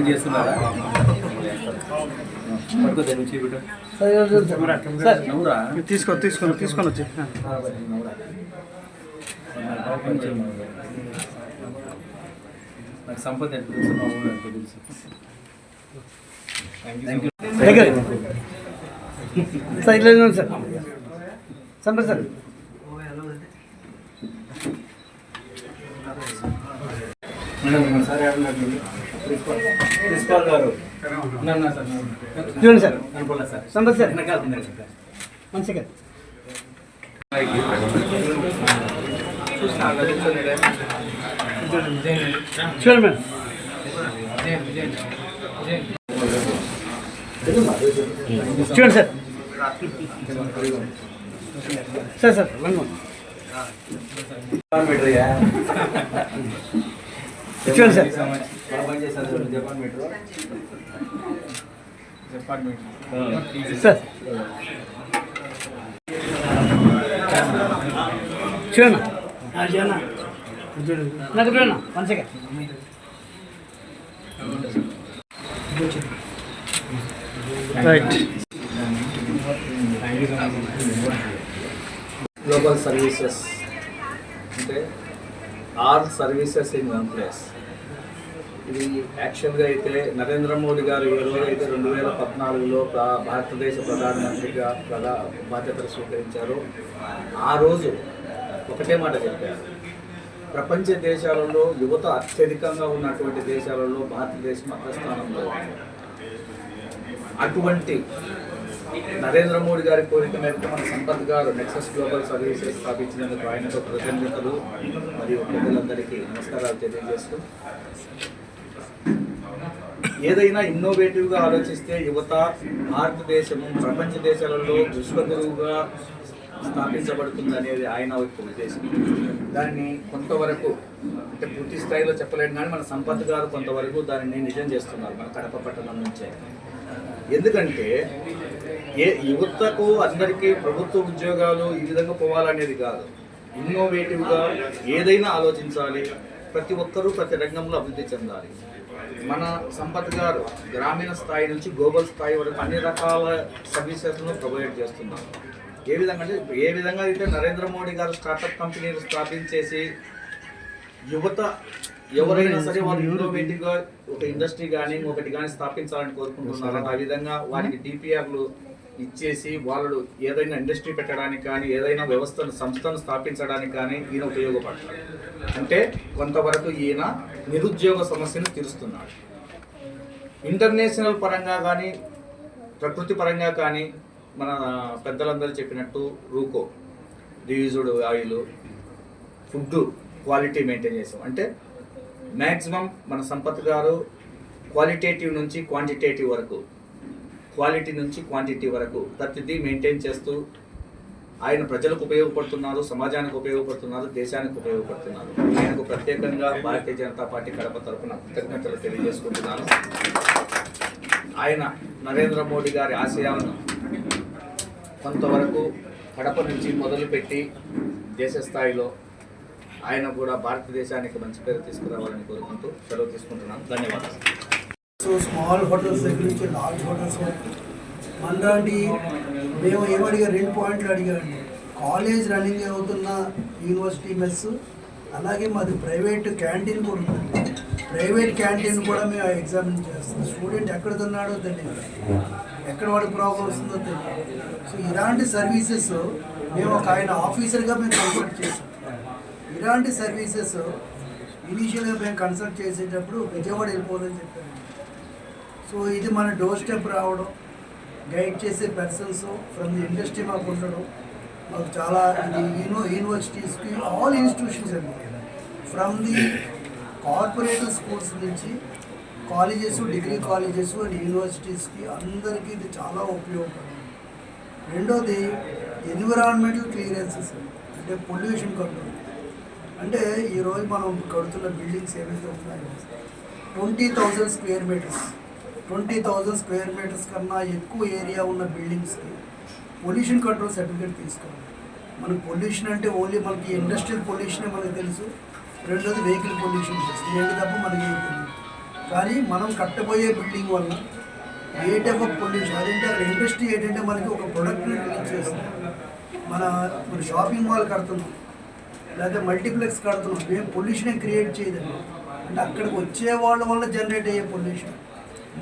పని చేస్తున్నారా? తీసుకో తీసుకొని తీసుకొని వచ్చి. నాకు సంపద దగ్గర సార్ ఇట్లా చూడండి sir. Sampath sir. Madam sir principal. గారు. చూడండి సార్. అనుకోలే సార్. మంచిగా చూడండి మేడం. చూడండి సార్. సార్ సార్ చూడండి sir. Japan metro Japan metro sir చూడన్నా? నాకు చూడన్నా one second right global services అంటే all services in one place ఇది యాక్చువల్గా అయితే నరేంద్ర మోడీ గారు ఏ రోజు అయితే రెండు వేల పద్నాలుగులో ప్ర- భారతదేశ ప్రధానమంత్రిగా ప్రధా బాధ్యతలు స్వీకరించారు. ఆ రోజు ఒకటే మాట చెప్పారు. ప్రపంచ దేశాలలో యువత అత్యధికంగా ఉన్నటువంటి దేశాలలో భారతదేశం అగ్రస్థానంలో అటువంటి నరేంద్ర మోడీ గారి కోరిక మేరకు మన సంపత్ గారు నెక్సస్ గ్లోబల్ సర్వీసెస్ స్థాపించినందుకు ఆయనతో కృతజ్ఞతలు మరియు ప్రజలందరికీ నమస్కారాలు తెలియజేస్తూ ఏదైనా ఇన్నోవేటివ్గా ఆలోచిస్తే యువత భారతదేశము ప్రపంచ దేశాలలో విశ్వగురువుగా స్థాపించబడుతుంది అనేది ఆయన యొక్క ఉద్దేశం. దాన్ని కొంతవరకు అంటే పూర్తి స్థాయిలో చెప్పలేను కానీ మన సంపత్ గారు కొంతవరకు దానిని నిజం చేస్తున్నారు మన కడప పట్టణం నుంచే. ఎందుకంటే ఏ యువతకు అందరికీ ప్రభుత్వ ఉద్యోగాలు ఈ విధంగా పోవాలనేది కాదు. ఇన్నోవేటివ్గా ఏదైనా ఆలోచించాలి. ప్రతి ఒక్కరూ ప్రతి రంగంలో అభివృద్ధి చెందాలి. మన సంపత్ గారు గ్రామీణ స్థాయి నుంచి గ్లోబల్ స్థాయి వరకు అన్ని రకాల సర్వీసెస్ను ప్రొవైడ్ చేస్తున్నారు. ఏ విధంగా అంటే ఏ విధంగా అయితే నరేంద్ర మోడీ గారు స్టార్టప్ కంపెనీలు స్థాపించేసి యువత ఎవరైనా సరే వాళ్ళు ఇన్నోవేటివ్గా ఒక ఇండస్ట్రీ కానీ ఒకటి కానీ స్థాపించాలని కోరుకుంటున్నారు ఆ విధంగా వారికి డిపిఆర్లు ఇచ్చేసి వాళ్ళు ఏదైనా ఇండస్ట్రీ పెట్టడానికి కానీ ఏదైనా వ్యవస్థను సంస్థను స్థాపించడానికి కానీ ఈయన ఉపయోగపడతారు. అంటే కొంతవరకు ఈయన నిరుద్యోగ సమస్యను తీరుస్తున్నాడు. ఇంటర్నేషనల్ పరంగా కానీ ప్రకృతి పరంగా కానీ మన పెద్దలందరూ చెప్పినట్టు RUCO reused oil food quality maintain చేసాం అంటే మ్యాక్సిమం మన సంపత్ గారు క్వాలిటేటివ్ నుంచి క్వాంటిటేటివ్ వరకు క్వాలిటీ నుంచి క్వాంటిటీ వరకు ప్రతిదీ మెయింటైన్ చేస్తూ ఆయన ప్రజలకు ఉపయోగపడుతున్నారు సమాజానికి ఉపయోగపడుతున్నారు దేశానికి ఉపయోగపడుతున్నారు. ఆయనకు ప్రత్యేకంగా భారతీయ జనతా పార్టీ కడప తరఫున కృతజ్ఞతలు తెలియజేసుకుంటున్నాను. ఆయన నరేంద్ర మోడీ గారి ఆశయాలను కొంతవరకు కడప నుంచి మొదలుపెట్టి దేశ స్థాయిలో ఆయన కూడా భారతదేశానికి మంచి పేరు తీసుకురావాలని కోరుకుంటూ సెలవు తీసుకుంటున్నాను. ధన్యవాదాలు. సో స్మాల్ హోటల్స్ దగ్గర నుంచి లార్జ్ హోటల్స్ వరకు. మనలాంటి మేము ఏమడిగా రెండు పాయింట్లు అడిగామండి కాలేజ్ రన్నింగ్ అవుతున్న యూనివర్సిటీ మెస్ అలాగే మాది ప్రైవేట్ క్యాంటీన్ కూడా ఉందండి ప్రైవేట్ క్యాంటీన్ కూడా మేము ఎగ్జామిన్ చేస్తాం. స్టూడెంట్ ఎక్కడ తిన్నాడో తెలియదు ఎక్కడ వాడికి ప్రాబ్లం వస్తుందో తెలియదు సో ఇలాంటి సర్వీసెస్ మేము ఒక ఆయన ఆఫీసర్గా మేము కన్సల్ట్ చేసాం. ఇలాంటి సర్వీసెస్ ఇనీషియల్గా మేము కన్సల్ట్ చేసేటప్పుడు విజయవాడ వెళ్ళిపోదని చెప్పాను సో ఇది మన డోర్ స్టెప్ రావడం గైడ్ చేసే పర్సన్స్ ఫ్రమ్ ది ఇండస్ట్రీ మాకు ఉండడం. మాకు చాలా ఇది యూనివర్సిటీస్కి ఆల్ ఇన్స్టిట్యూషన్స్ అండి. ఫ్రమ్ ది కార్పొరేటివ్ స్కూల్స్ నుంచి కాలేజెస్ డిగ్రీ కాలేజెస్ అండ్ యూనివర్సిటీస్కి అందరికీ ఇది చాలా ఉపయోగపడుతుంది. రెండోది ఎన్విరాన్మెంటల్ క్లియరెన్సెస్ అంటే పొల్యూషన్ కంట్రోల్ అంటే ఈరోజు మనం కడుతున్న బిల్డింగ్స్ ఏవైతే ఉన్నాయో twenty thousand square metres twenty thousand square metres కన్నా ఎక్కువ ఏరియా ఉన్న బిల్డింగ్స్కి పొల్యూషన్ కంట్రోల్ సర్టిఫికేట్ తీసుకోవాలి. మనకు పొల్యూషన్ అంటే ఓన్లీ మనకి ఇండస్ట్రియల్ పొల్యూషనే మనకు తెలుసు. రెండోది వెహికల్ పొల్యూషన్ తెలుసు రెండు తప్ప మనకి తెలియదు. కానీ మనం కట్టబోయే బిల్డింగ్ వల్ల ఏ టైప్ ఆఫ్ పొల్యూషన్ అదేంటి అక్కడ ఇండస్ట్రీ ఏంటంటే మనకి ఒక ప్రొడక్ట్ని రిలీజ్ చేస్తుంది. మన మన షాపింగ్ మాల్ కడుతున్నాం. లేకపోతే మల్టీప్లెక్స్ కడుతున్నాం. మేము పొల్యూషన్ క్రియేట్ చేయదండి. అంటే అక్కడికి వచ్చే వాళ్ళ వల్ల జనరేట్ అయ్యే పొల్యూషన్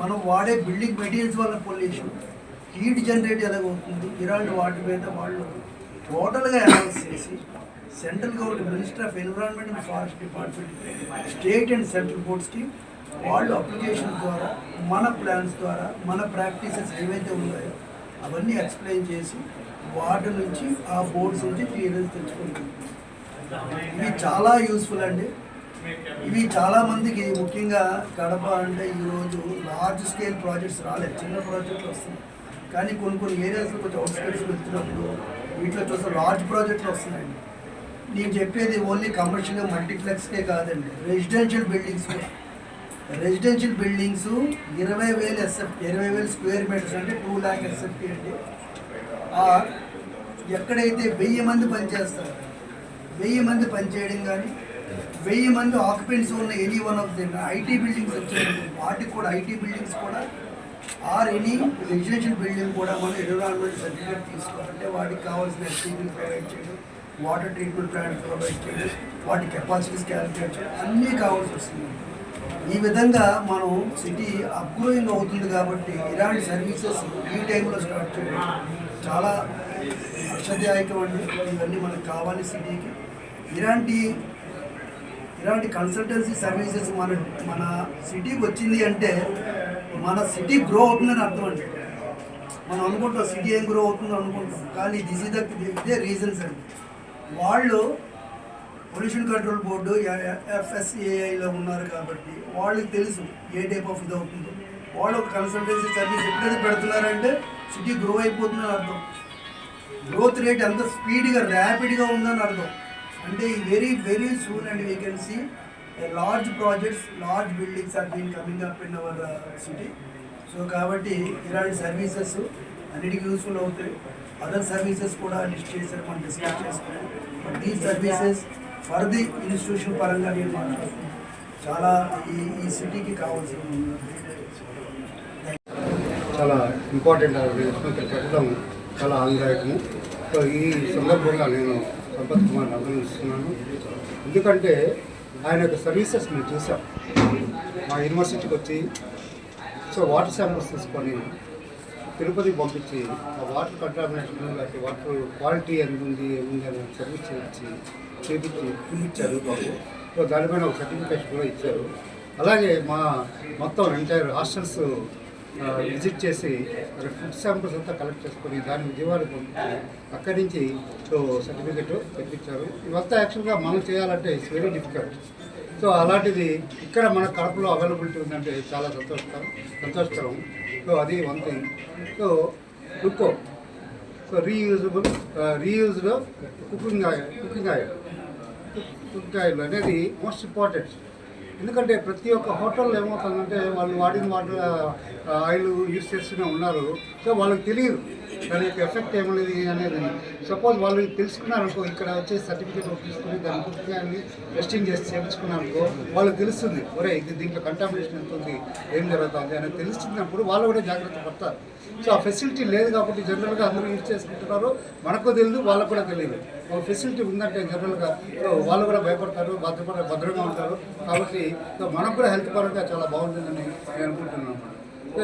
మనం వాడే బిల్డింగ్ మెటీరియల్స్ వల్ల పొల్యూషన్ హీట్ జనరేట్ ఎలాగవుతుంది ఇలాంటి వాటి మీద వాళ్ళు టోటల్గా అనౌన్స్ చేసి central government minister of environment and forest department state and central బోర్డ్స్కి వాళ్ళు అప్లికేషన్ ద్వారా మన ప్లాన్స్ ద్వారా మన ప్రాక్టీసెస్ ఏవైతే ఉన్నాయో అవన్నీ ఎక్స్ప్లెయిన్ చేసి వాటి నుంచి ఆ బోర్డ్స్ నుంచి క్లియరెన్స్ తెచ్చుకుంటుంది ఇది చాలా యూస్ఫుల్ అండి. ఇవి చాలా మందికి ముఖ్యంగా కడప అంటే ఈరోజు లార్జ్ స్కేల్ ప్రాజెక్ట్స్ రాలేదు. చిన్న ప్రాజెక్టులు వస్తున్నాయి. కానీ కొన్ని కొన్ని ఏరియాస్లో కొంచెం అవుట్స్కట్స్ వెళ్తున్నప్పుడు వీటిలో చూస్తే లార్జ్ ప్రాజెక్టులు వస్తున్నాయండి. నేను చెప్పేది ఓన్లీ కమర్షియల్ మల్టీప్లెక్స్కే కాదండి. రెసిడెన్షియల్ బిల్డింగ్స్ కూడా రెసిడెన్షియల్ బిల్డింగ్స్ ఇరవై వేలు ఎస్ఎఫ్ ఇరవై వేలు స్క్వేర్ మీటర్స్ అంటే టూ ల్యాక్ ఎస్ఎఫ్టీ అండి. ఎక్కడైతే వెయ్యి మంది పనిచేస్తారు వెయ్యి మంది పనిచేయడం కానీ వెయ్యి మంది ఆక్యుపెంట్స్ ఉన్న any one of the IT buildings వచ్చాయి వాటికి కూడా ఐటీ బిల్డింగ్స్ కూడా ఆర్ ఎనీ రెసిడెన్షియల్ బిల్డింగ్ కూడా మనం ఎన్విరాన్మెంట్ సర్టిఫికేట్ తీసుకోవాలంటే వాటికి కావాల్సిన ఎస్టీబీలు ప్రొవైడ్ చేయడం వాటర్ ట్రీట్మెంట్ ప్లాంట్ ప్రొవైడ్ చేయడం వాటి కెపాసిటీస్ క్యాలిక్యులేట్ చేయడం అన్నీ కావాల్సి వస్తుంది. ఈ విధంగా మనం సిటీ అప్గ్రోయింగ్ అవుతుంది కాబట్టి ఇలాంటి సర్వీసెస్ ఈ టైంలో స్టార్ట్ చేయడం చాలా హర్షదాయకం అండి. ఇవన్నీ మనకు కావాలి సిటీకి ఇలాంటి ఇలాంటి కన్సల్టెన్సీ సర్వీసెస్ మన మన సిటీకి వచ్చింది అంటే మన సిటీ గ్రో అవుతుందని అర్థం అండి. మనం అనుకుంటాం సిటీ ఏం గ్రో అవుతుందో అనుకుంటాం కానీ దిస్ ఇస్ దే ఇదే రీజన్స్ అండి. వాళ్ళు పొల్యూషన్ కంట్రోల్ బోర్డు ఎఫ్ఎస్ఏఐలో ఉన్నారు కాబట్టి వాళ్ళకి తెలుసు ఏ టైప్ ఆఫ్ ఇది అవుతుందో. వాళ్ళు ఒక కన్సల్టెన్సీ సర్వీస్ ఎప్పుడైతే పెడుతున్నారంటే సిటీ గ్రో అయిపోతుందని అర్థం. గ్రోత్ రేట్ ఎంత స్పీడ్గా ర్యాపిడ్గా ఉందని అర్థం. అంటే very very soon and we can see large projects large buildings are been coming up in our city so కాబట్టి ఇలాంటి సర్వీసెస్ అన్నిటికీ యూస్ఫుల్ అవుతాయి. అదర్ సర్వీసెస్ కూడా లిస్ట్ చేశారు మనం డిస్కస్ చేసుకున్నాం. బట్ ఈ సర్వీసెస్ ఫర్ ది ఇన్స్టిట్యూషన్ పరంగా నేను మాట్లాడుతున్నాను. చాలా ఈ ఈ సిటీకి కావాల్సిన చాలా ఇంపార్టెంట్ చెప్పడం చాలా ఆందాయకము సో ఈ సందర్భంగా నేను సంపత్ కుమార్ అభినందిస్తున్నాను ఎందుకంటే ఆయన యొక్క సర్వీసెస్ మేము చూసాం. మా యూనివర్సిటీకి వచ్చి సో వాటర్ శాంపుల్స్ తీసుకొని తిరుపతికి పంపించి ఆ వాటర్ కంటామినేషన్ లేకపోతే వాటర్ క్వాలిటీ ఎంత ఉంది ఏముంది అని సర్వీస్ చేయించి చేపించి పిలిపించారు మాకు. సో దానిపైన ఒక సర్టిఫికేషన్ కూడా ఇచ్చారు. అలాగే మా మొత్తం ఎంటైర్ హాస్టల్స్ విజిట్ చేసి అక్కడ ఫుడ్ శాంపుల్స్ అంతా కలెక్ట్ చేసుకొని దాన్ని విజయవాడకి పంపించి అక్కడి నుంచి సో సర్టిఫికెట్ తెప్పించారు. ఇవంతా యాక్చువల్గా మనం చేయాలంటే ఇట్స్ వెరీ డిఫికల్ట్ సో అలాంటిది ఇక్కడ మన కడపలో అవైలబిలిటీ ఉందంటే చాలా సంతోషకరం సంతోషకరం. సో అది one thing so లుక్కో so reusable reused cooking oil cooking oil cooking oil అనేది మోస్ట్ ఇంపార్టెంట్ ఎందుకంటే ప్రతి ఒక్క హోటల్లో ఏమవుతుందంటే వాళ్ళు వాడిన వాటర్ ఆయిల్ యూస్ చేస్తూనే ఉన్నారు. సో వాళ్ళకి తెలియదు దాని యొక్క ఎఫెక్ట్ ఏమనేది అనేది. సపోజ్ వాళ్ళు తెలుసుకున్నారనుకో ఇక్కడ వచ్చే సర్టిఫికేట్ తీసుకుని దాని పుస్తకాన్ని టెస్టింగ్ చేసి చేయించుకున్నారనుకో వాళ్ళకి తెలుస్తుంది ఒరే ఇది దీంట్లో కంటామినేషన్ ఎంత ఉంది ఏం జరుగుతుంది అనేది తెలుస్తున్నప్పుడు వాళ్ళు కూడా జాగ్రత్త పడతారు. సో ఆ ఫెసిలిటీ లేదు కాబట్టి జనరల్గా అందరూ యూజ్ చేసుకుంటున్నారు. మనకు తెలియదు వాళ్ళకు కూడా తెలియదు ఒక ఫెసిలిటీ ఉందంటే జనరల్గా వాళ్ళు కూడా భయపడతారు భద్రపడ భద్రంగా ఉంటారు. కాబట్టి మనకు కూడా హెల్త్ పరంగా చాలా బాగుంటుందని నేను అనుకుంటున్నాను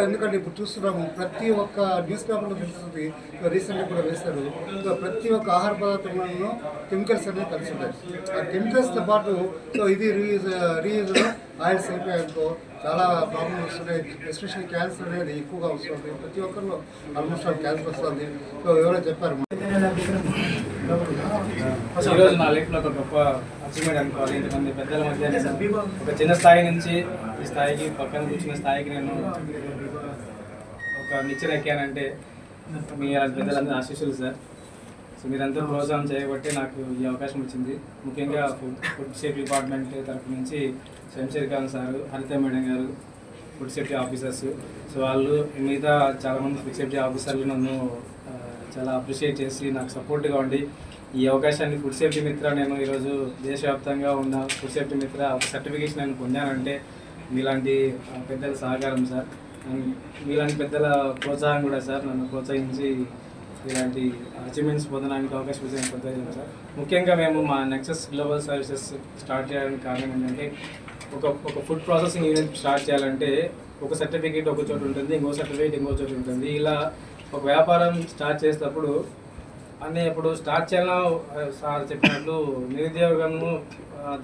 ఎందుకంటే ఇప్పుడు చూస్తున్నాము ప్రతి ఒక్క న్యూస్ పేపర్లో తెలుస్తుంది రీసెంట్గా కూడా వేస్తారు ప్రతి ఒక్క ఆహార పదార్థంలో కెమికల్స్ అనేవి కలిసి ఉంటాయి. ఆ కెమికల్స్తో పాటు ఇది రీయూజ్ రీయూజ్ ఆయిల్స్ అయిపోయాయనుకో చాలా ప్రాబ్లమ్స్ వస్తున్నాయి ఎస్పెషల్లీ క్యాన్సర్ అనేది ఎక్కువగా వస్తుంది. ప్రతి ఒక్కరిలో ఆల్మోస్ట్ ఆల్ క్యాన్సర్ వస్తుంది. సో ఎవరో చెప్పారు ఈరోజు నా లైఫ్లో ఒక గొప్ప అచీవ్మెంట్ అనుకోవాలి. ఇంతమంది పెద్దల మధ్య ఒక చిన్న స్థాయి నుంచి ఈ స్థాయికి పక్కన కూర్చున్న స్థాయికి నేను ఒక నిచ్చెన ఎక్కానంటే మీ పెద్దలందరూ ఆశీస్సులు సార్. సో మీరందరూ ప్రోత్సాహం చేయబట్టి నాకు ఈ అవకాశం వచ్చింది. ముఖ్యంగా ఫుడ్ ఫుడ్ సేఫ్ డిపార్ట్మెంట్ తరఫు నుంచి శంషేర్ ఖాన్ సారు హరిత మేడం గారు ఫుడ్ సేఫ్టీ ఆఫీసర్స్. సో వాళ్ళు మిగతా చాలామంది ఫుడ్ సేఫ్టీ ఆఫీసర్లు నన్ను చాలా అప్రిషియేట్ చేసి నాకు సపోర్ట్గా ఉండి ఈ అవకాశాన్ని ఫుడ్ సేఫ్టీ మిత్ర నేను ఈరోజు దేశవ్యాప్తంగా ఉన్న ఫుడ్ సేఫ్టీ మిత్ర సర్టిఫికేషన్ నేను పొందానంటే మీలాంటి పెద్దల సహకారం సార్. మీలాంటి పెద్దల ప్రోత్సాహం కూడా సార్ నన్ను ప్రోత్సహించి ఇలాంటి అచీవ్మెంట్స్ పొందడానికి అవకాశం ఇచ్చిన సార్. ముఖ్యంగా మేము మా నెక్సస్ గ్లోబల్ సర్వీసెస్ స్టార్ట్ చేయడానికి కారణం ఏంటంటే ఒక ఒక ఫుడ్ ప్రాసెసింగ్ యూనిట్ స్టార్ట్ చేయాలంటే ఒక సర్టిఫికేట్ ఒక చోటు ఉంటుంది ఇంకో సర్టిఫికేట్ ఇంకో చోటు ఉంటుంది. ఇలా ఒక వ్యాపారం స్టార్ట్ చేసేటప్పుడు అనే ఇప్పుడు స్టార్ట్ చేయాలన్నా సార్ చెప్పినట్లు నిరుద్యోగము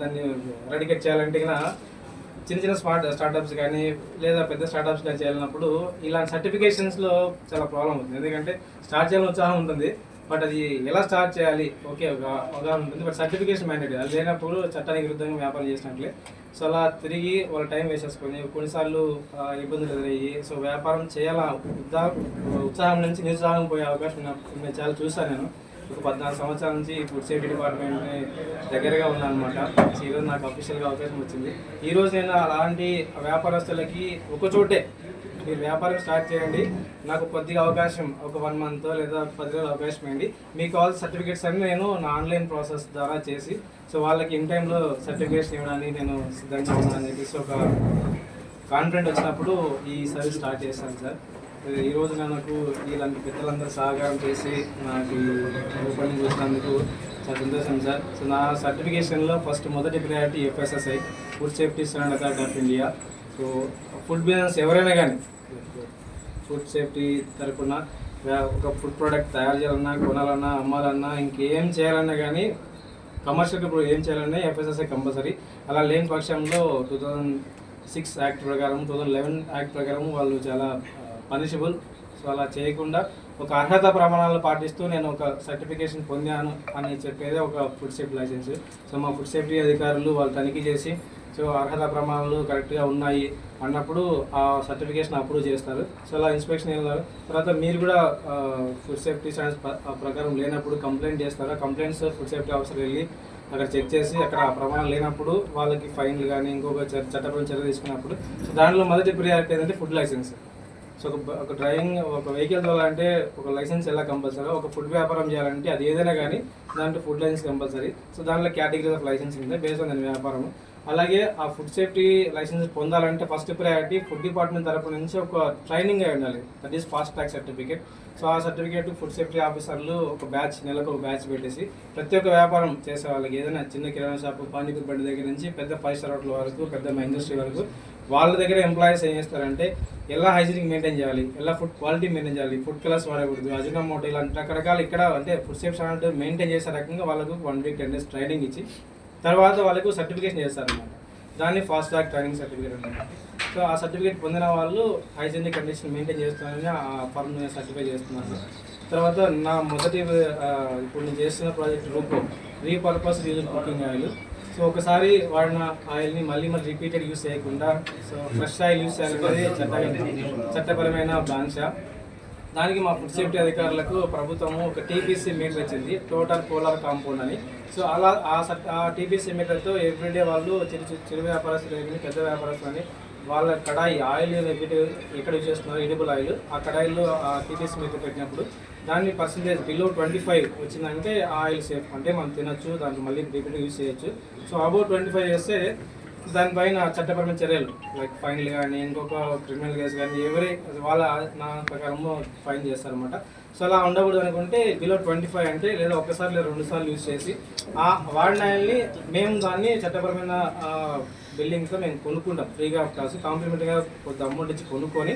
దాన్ని ఎరాడికేట్ చేయాలంటే చిన్న చిన్న స్మార్ట్ స్టార్టప్స్ కానీ లేదా పెద్ద స్టార్టప్స్ కానీ చేయాలన్నప్పుడు ఇలాంటి సర్టిఫికేషన్స్లో చాలా ప్రాబ్లం అవుతుంది. ఎందుకంటే స్టార్ట్ చేయాలని ఉత్సాహం ఉంటుంది బట్ అది ఎలా స్టార్ట్ చేయాలి? ఓకే ఒక అవగాహన ఉంటుంది బట్ సర్టిఫికేషన్ మ్యాండేట్ అది లేనప్పుడు చట్టానికి విరుద్ధంగా వ్యాపారం చేసినట్లే. సో అలా తిరిగి వాళ్ళ టైం వేసేసుకొని కొన్నిసార్లు ఇబ్బందులు ఎదురయ్యి. సో వ్యాపారం చేయాల? ఉత్సాహ ఉత్సాహం నుంచి నిరుత్సాహం పోయే అవకాశం నేను చాలా చూసాను నేను. ఒక పద్నాలుగు సంవత్సరాల నుంచి ఫుడ్ సేఫ్టీ డిపార్ట్మెంట్ దగ్గరగా ఉన్నాను అనమాట ఈరోజు నాకు అఫీషియల్గా అవకాశం వచ్చింది. ఈరోజు నేను అలాంటి వ్యాపారస్తులకి ఒక చోటే మీరు వ్యాపారం స్టార్ట్ చేయండి. నాకు కొద్దిగా అవకాశం ఒక వన్ మంత్ లేదా పది రోజులు అవకాశం ఏంటి మీకు కావాల్సిన సర్టిఫికేట్స్ అన్ని నేను నా ఆన్లైన్ ప్రాసెస్ ద్వారా చేసి సో వాళ్ళకి ఇన్ టైంలో సర్టిఫికేట్స్ ఇవ్వడానికి నేను సిద్ధంగా ఉన్నానని చెప్పేసి ఒక కాన్ఫిడెంట్ వచ్చినప్పుడు ఈ సర్వీస్ స్టార్ట్ చేశాను సార్. ఈరోజు నాకు ఇలాంటి పెద్దలందరూ సహకారం చేసి నాకు ఓపెనింగ్ చూసినందుకు చాలా సంతోషం సార్. సో నా సర్టిఫికేషన్లో ఫస్ట్ మొదటి priority FSSI food safety standard authority of India so food business ఎవరైనా కానీ ఫుడ్ సేఫ్టీ తరపున ఒక ఫుడ్ ప్రోడక్ట్ తయారు చేయాలన్నా కొనాలన్నా అమ్మాలన్నా ఇంకేం చేయాలన్నా కానీ కమర్షియల్ ఇప్పుడు ఏం చేయాలన్నా ఎఫ్ఎస్ఎస్ఐ కంపల్సరీ. అలా లేని పక్షంలో టూ థౌజండ్ సిక్స్ యాక్ట్ ప్రకారం టూ థౌజండ్ లెవెన్ యాక్ట్ ప్రకారం వాళ్ళు చాలా పనిషబుల్. సో అలా చేయకుండా ఒక అర్హత ప్రమాణాలు పాటిస్తూ నేను ఒక సర్టిఫికేషన్ పొందాను అని చెప్పేది ఒక ఫుడ్ సేఫ్టీ లైసెన్స్. సో మా ఫుడ్ సేఫ్టీ అధికారులు వాళ్ళు తనిఖీ చేసి సో అర్హత ప్రమాణాలు కరెక్ట్గా ఉన్నాయి అన్నప్పుడు ఆ సర్టిఫికేషన్ అప్రూవ్ చేస్తారు. సో అలా ఇన్స్పెక్షన్ వెళ్ళారు తర్వాత మీరు కూడా ఫుడ్ సేఫ్టీ స్టాండర్డ్స్ ప్రకారం లేనప్పుడు కంప్లైంట్ చేస్తారు? కంప్లైంట్స్ ఫుడ్ సేఫ్టీ ఆఫీసర్ వెళ్ళి అక్కడ చెక్ చేసి అక్కడ ఆ ప్రమాణాలు లేనప్పుడు వాళ్ళకి ఫైన్లు కానీ ఇంకొక చ- చట్టపరమైన చర్య తీసుకున్నప్పుడు. సో దాంట్లో మొదటి ప్రియారిటీ ఏంటంటే ఫుడ్ లైసెన్స్. సో ఒక ఒక డ్రైవింగ్ ఒక వెహికల్ తోలాలంటే ఒక లైసెన్స్ ఎలా కంపల్సరీ? ఒక ఫుడ్ వ్యాపారం చేయాలంటే అది ఏదైనా కానీ దాంట్లో ఫుడ్ లైసెన్స్ కంపల్సరీ. సో దాంట్లో కేటగిరీ ఆఫ్ లైసెన్స్ ఉంది బేస్ ఆన్ దాని వ్యాపారం అలాగే ఆ ఫుడ్ సేఫ్టీ లైసెన్స్ పొందాలంటే ఫస్ట్ ప్రయారిటీ ఫుడ్ డిపార్ట్మెంట్ తరపు నుంచి ఒక ట్రైనింగ్ అయి ఉండాలి. That is fast track certificate so ఆ సర్టిఫికేట్ ఫుడ్ సేఫ్టీ ఆఫీసర్లు ఒక బ్యాచ్ నెలకు ఒక బ్యాచ్ పెట్టేసి ప్రతి ఒక్క వ్యాపారం చేసే వాళ్ళకి ఏదైనా చిన్న కిరాణా షాపు పానీపూరి బండి దగ్గర నుంచి పెద్ద ఫైవ్ స్టార్ హోటల్ వరకు పెద్ద ఇండస్ట్రీ వరకు వాళ్ళ దగ్గర ఎంప్లాయీస్ ఏం చేస్తారంటే ఎలా హైజీనిక్ మెయింటైన్ చేయాలి ఎలా ఫుడ్ క్వాలిటీ మెయింటైన్ చేయాలి ఫుడ్ కలర్స్ వాడకూడదు అజినమోటో ఇలాంటి రకరకాల ఇక్కడ అంటే ఫుడ్ సేఫ్ స్టాండర్డ్ మెయింటైన్ చేసే రకంగా వాళ్ళకు one week ten days training ఇచ్చి తర్వాత వాళ్ళకు సర్టిఫికేషన్ చేస్తారన్నమాట. దాన్ని ఫాస్ట్ ట్రాక్ ట్రైనింగ్ సర్టిఫికేట్ అనమాట సో ఆ సర్టిఫికేట్ పొందిన వాళ్ళు హైజీనిక్ కండిషన్ మెయింటైన్ చేస్తున్నారని ఆ ఫర్మ్ సర్టిఫై చేస్తున్నారు. తర్వాత నా మొదటి ఇప్పుడు నేను చేస్తున్న project రూపో repurpose use cooking oil so ఒకసారి వాడిన ఆయిల్ని మళ్ళీ మళ్ళీ రిపీటెడ్ యూస్ చేయకుండా సో ఫ్రెష్ ఆయిల్ యూస్ చేయాలనేది చట్ట చట్టపరమైన బాంఛ దానికి మా ఫుడ్ సేఫ్టీ అధికారులకు ప్రభుత్వము ఒక టీపీసీ మీటర్ ఇచ్చింది టోటల్ కోలార్ కాంపౌండ్ అని. సో అలా ఆ సట్ ఆ టీపీసీ మీటర్తో ఎవ్రీడే వాళ్ళు చిరు చిరు- వ్యాపారస్తులు కానీ పెద్ద వ్యాపారస్తులు కానీ వాళ్ళ కడాయి ఆయిల్ ఎక్కడ యూజ్ చేస్తున్నారు ఎడిబుల్ ఆయిల్ ఆ కడాయిలో ఆ టీపీసీ మీటర్ పెట్టినప్పుడు దాన్ని పర్సంటేజ్ బిలో ట్వంటీ ఫైవ్ వచ్చిందంటే ఆయిల్ సేఫ్ అంటే మనం తినచ్చు దానికి మళ్ళీ రిపీట్ యూజ్ చేయొచ్చు. సో అబౌట్ ట్వంటీ ఫైవ్ చేస్తే దానిపైన చట్టపరమైన చర్యలు లైక్ ఫైన్లు కానీ ఇంకొక క్రిమినల్ కేసు కానీ ఎవరి వాళ్ళ నా ప్రకారము ఫైన్ చేస్తారనమాట సో అలా ఉండకూడదు అనుకుంటే బిలో ట్వంటీ ఫైవ్ అంటే లేదా ఒకసారి లేదా రెండు సార్లు యూజ్ చేసి ఆ వాడిన ఆయిల్ని మేము దాన్ని చట్టపరమైన బిల్డింగ్తో మేము కొనుక్కుంటాం. ఫ్రీగా కాదు కాంప్లిమెంట్గా కొంత అమౌంట్ ఇచ్చి కొనుక్కొని.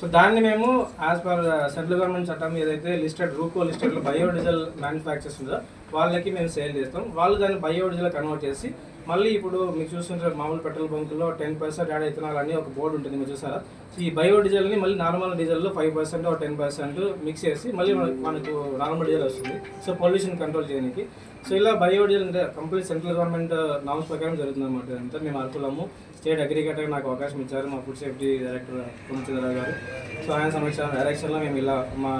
సో దాన్ని మేము యాజ్ పర్ సెంట్రల్ గవర్నమెంట్ చట్టం ఏదైతే లిస్టెడ్ రూకో లిస్టెడ్లో బయోడీజల్ మ్యానుఫ్యాక్చర్స్ ఉందో వాళ్ళకి మేము సేల్ చేస్తాం. వాళ్ళు దాన్ని బయోడీజల్ కన్వర్ట్ చేసి మళ్ళీ ఇప్పుడు మీకు చూస్తుంటారు మామూలు పెట్రోల్ బంకుల్లో టెన్ పర్సెంట్ యాడ్ అవుతున్నారు అని ఒక బోర్డు ఉంటుంది మీరు చూసారా? ఈ ఈ బయోడీజల్ని మళ్ళీ normal డీజిల్లో five percent ten percent mix చేసి మళ్ళీ మనకు- మనకు నార్మల్ డీజిల్ వస్తుంది. సో పొల్యూషన్ కంట్రోల్ చేయడానికి. సో ఇలా బయోడీజల్ అంటే complete central government uh, norms ప్రకారం జరుగుతుంది అనమాట అంతా మేము అర్హులము స్టేట్ అగ్రికల్చర్ నాకు అవకాశం ఇచ్చారు మా ఫుడ్ సేఫ్టీ డైరెక్టర్ పూర్ణచంద్రరావు గారు. సో ఆయన సమక్ష డైరెక్షన్లో మేము ఇలా మా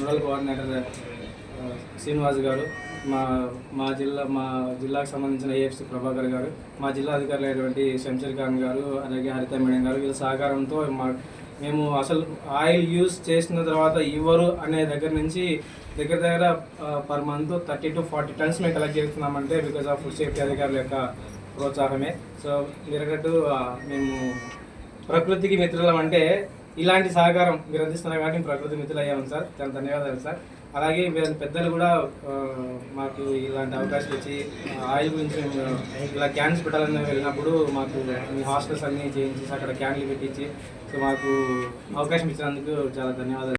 నోడల్ కోఆర్డినేటర్ uh, శ్రీనివాస్ గారు మా మా జిల్లా మా జిల్లాకు సంబంధించిన ఏఎఫ్సి ప్రభాకర్ గారు మా జిల్లా అధికారులు అయినటువంటి శంషర్ ఖాన్ గారు అలాగే హరిత మేడం గారు వీళ్ళ సహకారంతో మా మేము అసలు ఆయిల్ యూస్ చేసిన తర్వాత ఇవ్వరు అనే దగ్గర నుంచి దగ్గర దగ్గర per month thirty to forty tons మేము కలెక్ట్ చేస్తున్నామంటే బికాజ్ ఆఫ్ ఫుడ్ సేఫ్టీ అధికారుల యొక్క ప్రోత్సాహమే. సో మీరన్నట్టు మేము ప్రకృతికి మిత్రులం అంటే ఇలాంటి సహకారం మీరు అందిస్తున్నారు కాబట్టి ప్రకృతి మిత్రులు అయ్యాము సార్. చాలా ధన్యవాదాలు సార్. అలాగే వేరే పెద్దలు కూడా మాకు ఇలాంటి అవకాశం ఇచ్చి ఆయిల్ గురించి ఇలా క్యాన్స్ పెట్టాలని వెళ్ళినప్పుడు మాకు మీ హాస్టల్స్ అన్నీ చేయించి అక్కడ క్యాన్లు పెట్టించి సో మాకు అవకాశం ఇచ్చినందుకు చాలా ధన్యవాదాలు.